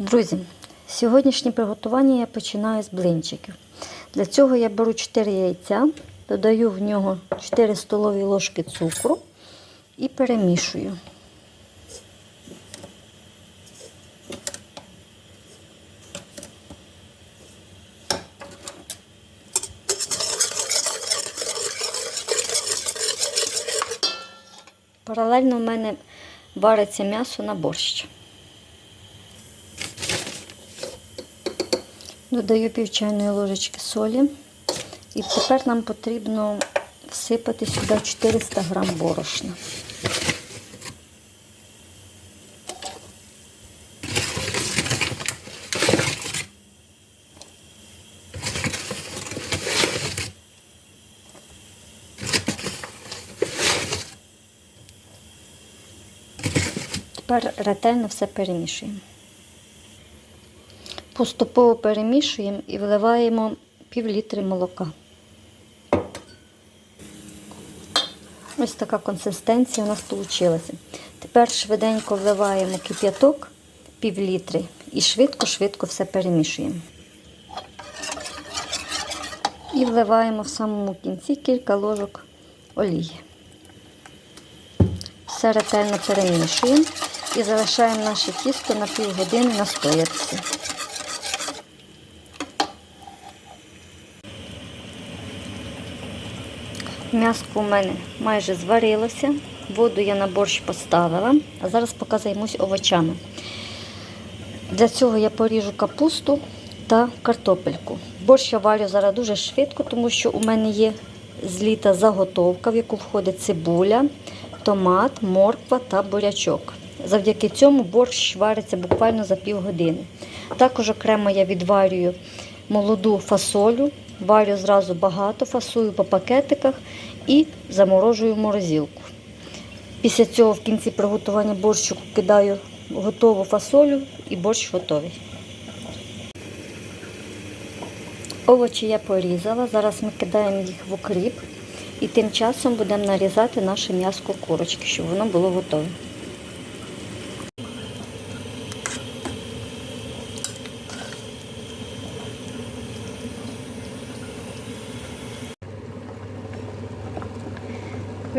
Друзі, сьогоднішнє приготування я починаю з блинчиків. Для цього я беру 4 яйця, додаю в нього 4 столові ложки цукру і перемішую. Паралельно в мене вариться м'ясо на борщ. Додаю пів чайної ложечки солі. І тепер нам потрібно всипати сюди 400 грам борошна. Тепер ретельно все перемішуємо. Поступово перемішуємо і вливаємо пів літри молока. Ось така консистенція у нас вийшла. Тепер швиденько вливаємо кип'яток пів літри і швидко-швидко все перемішуємо. І вливаємо в самому кінці кілька ложок олії. Все ретельно перемішуємо і залишаємо наше тісто на півгодини настоятися. М'яско у мене майже зварилося, воду я на борщ поставила, а зараз поки займусь овочами. Для цього я поріжу капусту та картопельку. Борщ я варю зараз дуже швидко, тому що у мене є з літа заготовка, в яку входить цибуля, томат, морква та бурячок. Завдяки цьому борщ вариться буквально за півгодини. Також окремо я відварюю молоду фасолю, варю зразу багато, фасую по пакетиках і заморожую в морозилку. Після цього в кінці приготування борщу кидаю готову фасолю і борщ готовий. Овочі я порізала, зараз ми кидаємо їх в окріп і тим часом будемо нарізати наше м'яско курочки, щоб воно було готове.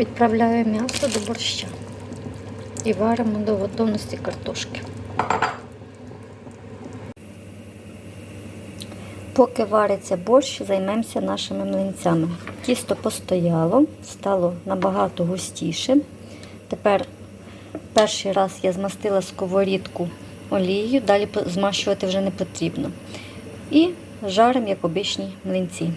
Відправляю м'ясо до борща і варимо до готовності картошки. Поки вариться борщ, займемося нашими млинцями. Тісто постояло, стало набагато густіше. Тепер перший раз я змастила сковорідку олією, далі змащувати вже не потрібно. І жаримо, як обичні млинці.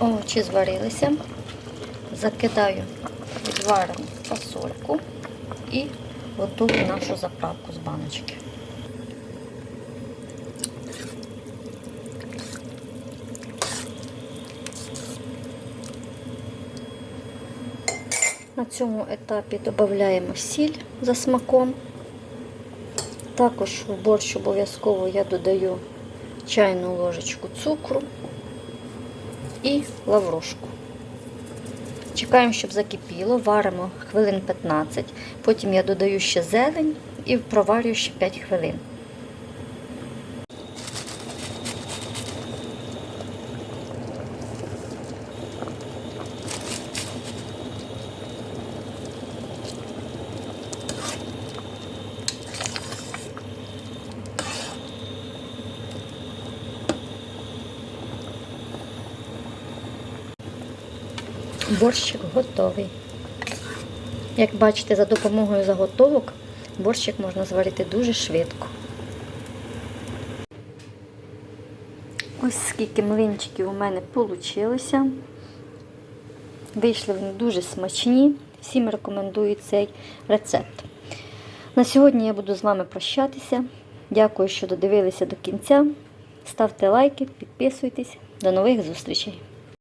Овочі зварилися, закидаю відварену фасольку і готую нашу заправку з баночки. На цьому етапі додаємо сіль за смаком. Також в борщ обов'язково я додаю чайну ложечку цукру і лаврушку. Чекаємо, щоб закипіло, варимо хвилин 15, потім я додаю ще зелень і проварюю ще 5 хвилин. Борщик готовий. Як бачите, за допомогою заготовок борщик можна зварити дуже швидко. Ось скільки млинчиків у мене вийшло. Вийшли вони дуже смачні. Всім рекомендую цей рецепт. На сьогодні я буду з вами прощатися. Дякую, що додивилися до кінця. Ставте лайки, підписуйтесь. До нових зустрічей!